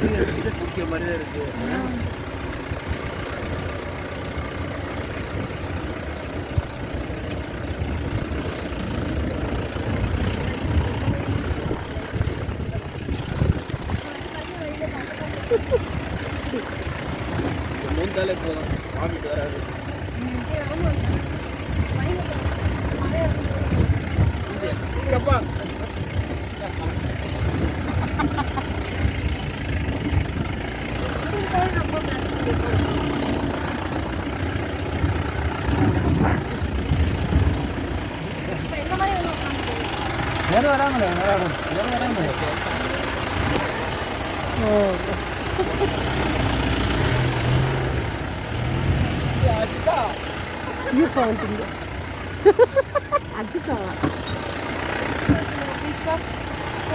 இதை குடிக்கிற மாதிரி தான் இருக்கு மூந்தாலே போதும் வாமிட்டு வராது அப்பா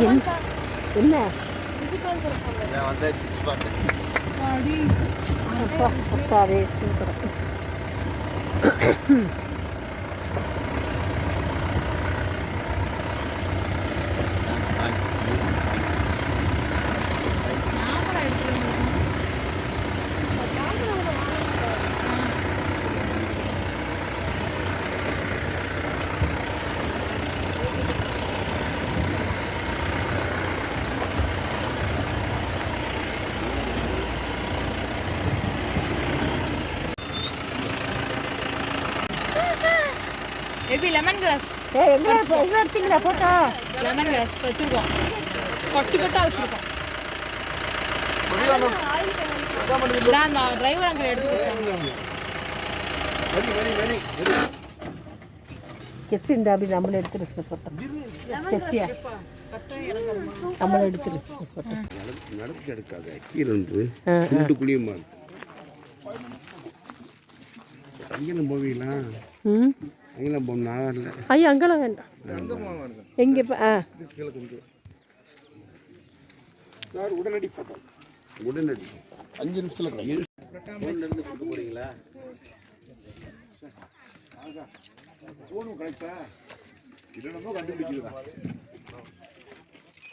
என்ன- என்ன நான் வந்தாச்சு சிக்ஸ் பாட்டு அப்பா அப்பாவே சூப்பர் எப்படி லெமன் கிராஸ் ஏ எங்க எங்க எடுத்தீங்களா போட்டோ லெமன் கிராஸ் வச்சிருக்கோம். கொட்டு கொட்டா வச்சிருக்கோம். அந்த டிரைவர் அங்கிள் எடுத்து கொடுத்தாங்க. வெரி வெரி வெரி வெரி கெச்சி இந்த அப்படி நம்மள எடுத்துரு போட்டோ கெச்சியா? நம்மள எடுத்துரு போட்டோ நடந்து எடுக்காத. கீழே இருந்து ஆ, குண்டு குழியுமா அங்கெல்லாம் போவீங்களா? ம்? அங்கெல்லாம் போகணும். நான் வரல. ஐயா அங்கெல்லாம் வேண்டாம். எங்கே இப்போ ஆ. சார் உடனடி ஃபோட்டோ உடனடி. அஞ்சு நிமிஷத்தில் ஃபோன்ல இருந்து கொடுக்க போறீங்களா ஃபோனும் கரெக்டா இல்லைன்னா கண்டுபிடிக்கிறதா.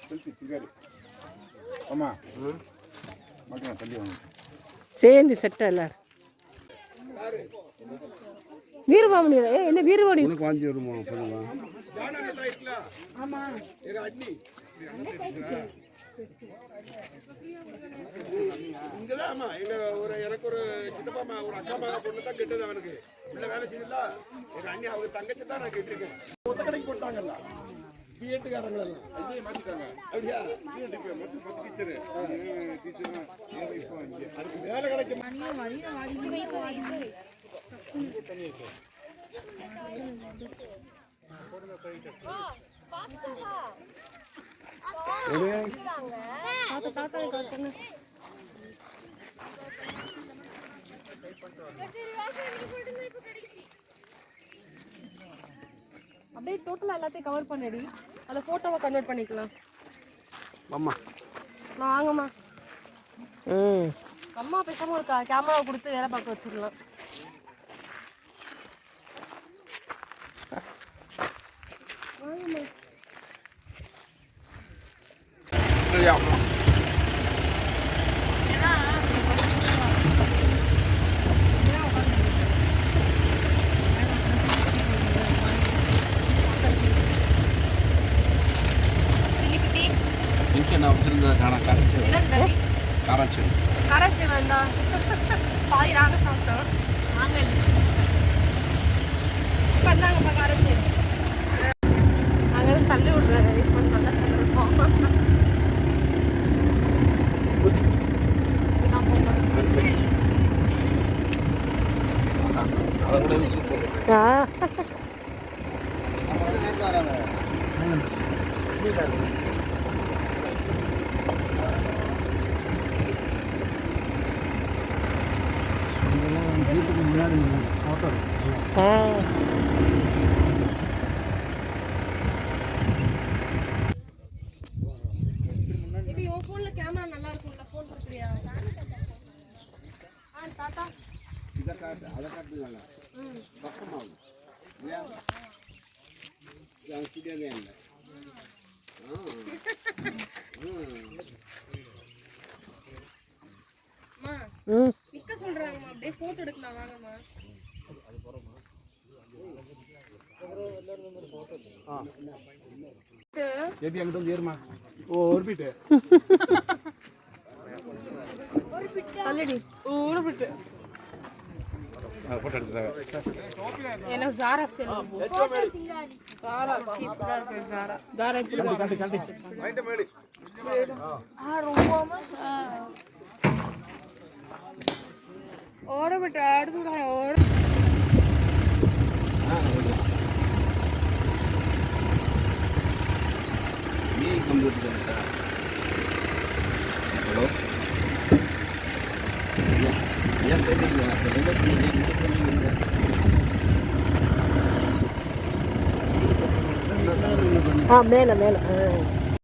செல்ஃபி சிங்காரி ஆமாம் மக்கள் தள்ளி வாங்க. சேர்ந்து செட்டா எல்லாரும். வீரபாமணி ஏ என்ன வீரபாணி உனக்கு வாஞ்சி வருமா பண்ணுவா ஒரு எனக்கு ஒரு சித்தப்பா ஒரு அக்கா மக பொண்ணு தான் கெட்டது அவனுக்கு. உள்ள வேலை செய்யல எங்க அண்ணி அவங்க தங்கச்சி தான் நான் கேட்டிருக்கேன். ஒத்த கடைக்கு போட்டாங்கல்ல? பிஎட்டுக்காரங்க எல்லாம் அப்படியா? அதுக்கு வேலை கிடைக்கும்? அப்படியே டோட்டலாக எல்லாத்தையும் கவர் பண்ணடி. அதை ஃபோட்டோவை கன்வெர்ட் பண்ணிக்கலாம். அம்மா. வாங்கம்மா. ம். அம்மா பேசாம ஒரு கேமராவை கொடுத்து வேலை பார்க்க வச்சிடலாம். இங்கே நான் வச்சுருந்தா காணா கரைச்சி கரைச்சி கரைச்சி வந்தா? பாதி நாங்க சாப்பிட்டோம். நாங்க இப்போ வந்தாங்கப்பா கரைச்சி. அங்கே தள்ளி விட்றாரு முன்னாடி ஃபோட்டோ கேமரா நல்லா இருக்கும் இந்த ஃபோன் கொடுக்குறியா தாத்தா. இதை காட்டு அதை காட்டுங்களா பக்கமாகும். இது சரியாதே இல்லை. நிக்க சொல்றாங்கம்மா. அப்படியே போட்டோ எடுக்கலாம் வாங்கம்மா. எப்படி அங்கிட்ட வந்து ஏறுமா. ஓ ஒரு பீட்டு தள்ளிடி. ஒரு பிட்டு ये लो ज़ारा से लो ज़ारा चीप कर के ज़ारा ज़ारा भी लो कल कल माइंड मेली हाँ रूम में और बेटा ऐड थोड़ा है और ये कंप्यूटर ஆ மேலே மேலே ஆ